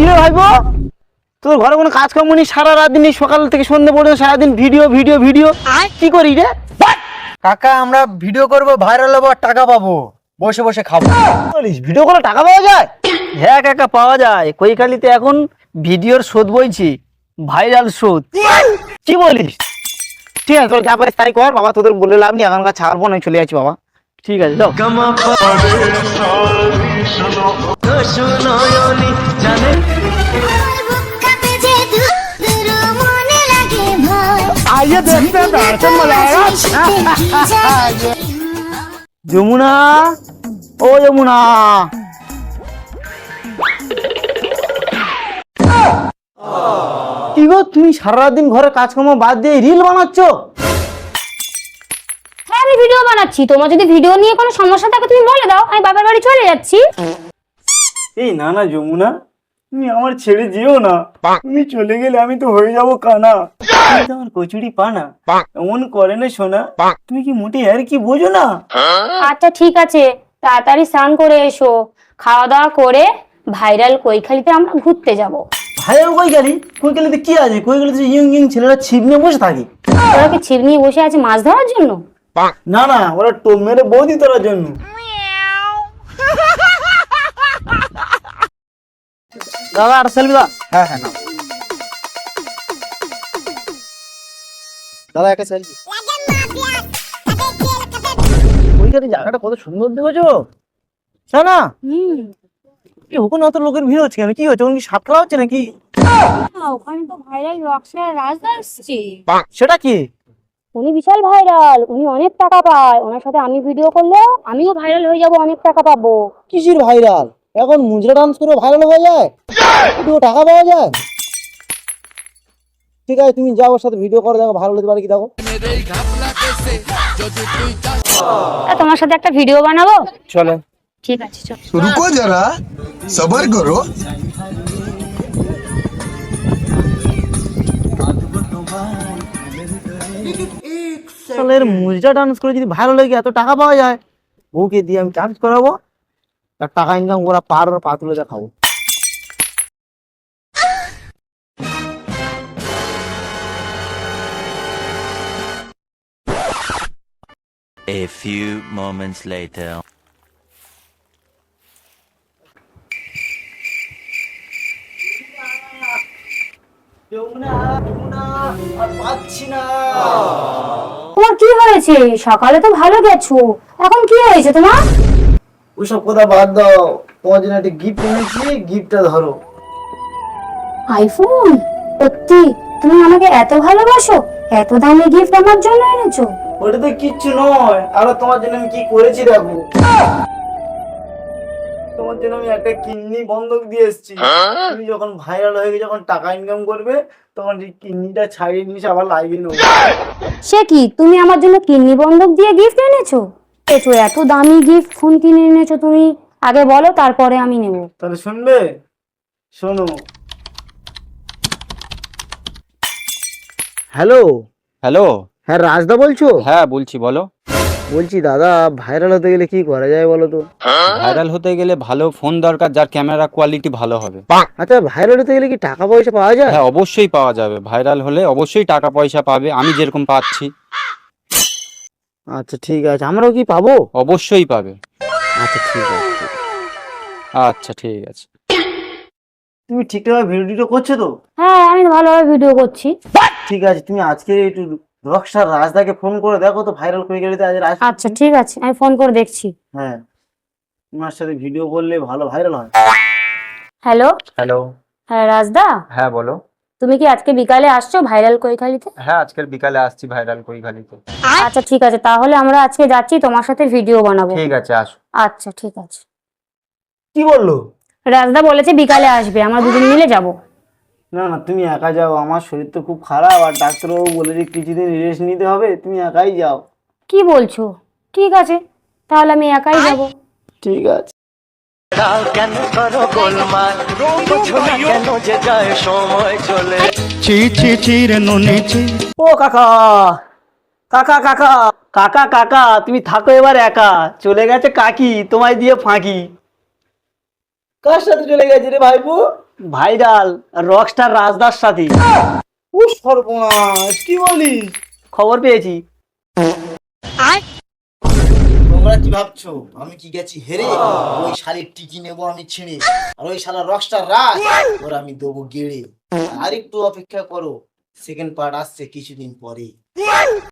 কি রে ভাইবো? তোর ঘরে কোনো কাজ কাম নেই সারা রাত দিন সকাল থেকে সন্ধ্যে পর্যন্ত সারাদিন ভিডিও ভিডিও ভিডিও কি করি রে? কাকা আমরা ভিডিও করব ভাইরাল হব আর টাকা পাবো। বসে বসে খাব। বলিস ভিডিও করে টাকা পাওয়া যায়? হ্যাঁ কাকা পাওয়া যায়। কৈকালিতে এখন ভিডিওর শোধ বইছি ভাইরাল শোধ। কি বলিস? ঠিক আছে তোর যা পারিস তাই কর বাবা তোদের বলে লাভ নেই এখনকার ছাড়বো না চলে যাচ্ছি বাবা। ঠিক আছে যাও। মনে সাথে কি যায়? যমুনা ও যমুনা। কি গো তুমি সারাদিন ঘরে কাজকর্ম বাদ দিয়ে রিল বানাচ্ছ? ভিডিও বানাচ্ছি। তোমার যদি ভিডিও নিয়ে কোনো সমস্যা থাকে তুমি বলে দাও আমি বাবার বাড়ি চলে যাচ্ছি। এই না না যমুনা তুমি আমার ছেড়ে যেও না। তুমি চলে গেলে আমি তো হয়ে যাব কানা। তুমি তো আমার কচুরি পানা। এমন করে না সোনা। তুমি কি মোটে আর কি বোঝো না? আচ্ছা ঠিক আছে। তাড়াতাড়ি স্নান করে এসো। খাওয়া দাওয়া করে ভাইরাল কৈখালিতে আমরা ঘুরতে যাব। গেলি কই গেলে কি আছে? কই গেলে তো ইয়ং ইয়ং ছেলেরা ছিপ নিয়ে বসে থাকে। ওরা কি ছিপ নিয়ে বসে আছে মাছ ধরার জন্য? না না ওরা টোপ মেরে বৌদি তোলার জন্য। দাদা আর সেলফি দা হ্যাঁ হ্যাঁ না দাদা একটা সেলফি ওইখানে জায়গাটা কত সুন্দর দেখেছ? না না হুম। কি ওখানে অত লোকের ভিড় হচ্ছে কেন? কি হচ্ছে? ওখানে কি সাপ খেলা হচ্ছে নাকি? ওখানে তো ভাইরাল রকস্টার রাজদা আসছে। সেটা কি? উনি বিশাল ভাইরাল উনি অনেক টাকা পায়। ওনার সাথে আমি ভিডিও করলে আমিও ভাইরাল হয়ে যাব অনেক টাকা পাবো। কিসের ভাইরাল এখন মুজরা ডান্স করে ভাইরাল হয়ে যায়? তো টাকা পাওয়া যায়? ঠিক আছে তুমি যাও ওর সাথে ভিডিও করে দেখো ভালো হতে পারে কি দেখো। তোমার সাথে একটা ভিডিও বানাবো? চলো। ঠিক আছে চলো। রুকো যারা সবার করো। সালের মুজরা ডান্স করে যদি ভাইরাল হয়ে গিয়ে এত টাকা পাওয়া যায় বউকে দিয়ে আমি ডান্স করাবো। তার টাকা ইনকাম করা পার আর পা তুলে দেখাবো। A few moments later. পাচ্ছি না। তোমার কি হয়েছে? সকালে তো ভালো গেছো। এখন কি হয়েছে তোমার? ওসব কথা বাদ দাও। তোমার জন্য একটা গিফট এনেছি। গিফটটা ধরো। আইফোন? সত্যি? তুমি আমাকে এত ভালোবাসো? এত দামি গিফট আমার জন্য এনেছো? ওটা তো কিচ্ছু নয়। আরও তোমার জন্য আমি কি করেছি দেখো। তোমার জন্য আমি একটা কিডনি বন্ধক দিয়ে এসেছি। তুমি যখন ভাইরাল হয়ে গিয়ে যখন টাকা ইনকাম করবে তখন এই কিডনিটা ছাড়িয়ে নিয়ে আবার লাইভে নেব। সে কি? তুমি আমার জন্য কিডনি বন্ধক দিয়ে গিফট এনেছো? এছো এত দামি গিফট ফোন কিনে এনেছো তুমি। আগে বলো তারপরে আমি নেব। তাহলে শুনবে? শোনো। হ্যালো? হ্যালো? হ্যাঁ রাজদা বলছো? হ্যাঁ বলছি বলো। বলছি দাদা ভাইরাল হতে গেলে কি করা যায় বলো তো? ভাইরাল হতে গেলে ভালো ফোন দরকার যার ক্যামেরা কোয়ালিটি ভালো হবে। আচ্ছা ভাইরাল হতে গেলে কি টাকা পয়সা পাওয়া যায়? হ্যাঁ অবশ্যই পাওয়া যাবে। ভাইরাল হলে অবশ্যই টাকা পয়সা পাবে আমি যেরকম পাচ্ছি। আচ্ছা ঠিক আছে। আমরাও কি পাবো? অবশ্যই পাবে। আচ্ছা ঠিক আছে আচ্ছা ঠিক আছে। তুমি ঠিকঠাক ভিডিও করছ তো? হ্যাঁ আমি ভালোভাবে ভিডিও করছি। ঠিক আছে তুমি আজকে একটু রকস্টার রাজদাকে ফোন করে দেখো তো ভাইরাল করে গেলে তো আজ রাজ আচ্ছা ঠিক আছে আমি ফোন করে দেখছি। হ্যাঁ। তোমার সাথে ভিডিও করলে ভালো ভাইরাল হয়। হ্যালো হ্যালো হ্যাঁ রাজদা? হ্যাঁ বলো। তুমি কি আজকে বিকালে আসছো ভাইরাল কৈখালিতে হ্যাঁ আজকের বিকালে আসছি ভাইরাল কৈখালিতে আচ্ছা ঠিক আছে তাহলে আমরা আজকে যাচ্ছি তোমার সাথে ভিডিও বানাবো। ঠিক আছে আসো। আচ্ছা ঠিক আছে। কি বলল? রাজদা বলেছে বিকালে আসবে আমরা দুজন মিলে যাব। না না তুমি একা যাও আমার শরীর তো খুব খারাপ আর ডাক্তারবাবু বলে যে কিছুদিন রেস্ট নিতে হবে তুমি একাই যাও। কি বলছো? ঠিক আছে তাহলে আমি একাই যাব। ঠিক আছে। ও কাকা কাকা কাকা কাকা কাকা তুমি থাকো এবার একা। চলে গেছে কাকি তোমায় দিয়ে ফাঁকি। কার সাথে চলে গেছে রে ভাইপো? ভাইরাল রকস্টার রাজদার সাথে। ও সর্বনাশ কি বলিস খবর পেয়েছি। তোমরা কি ভাবছ? আমি কি গেছি হেরে? ওই শালির টিকি নেব আমি ছিঁড়ে। আর ওই শালা রকস্টার রাজ ওর আমি দেবো গেড়ে। আর একটু অপেক্ষা করো সেকেন্ড পার্ট আসছে কিছুদিন পরে।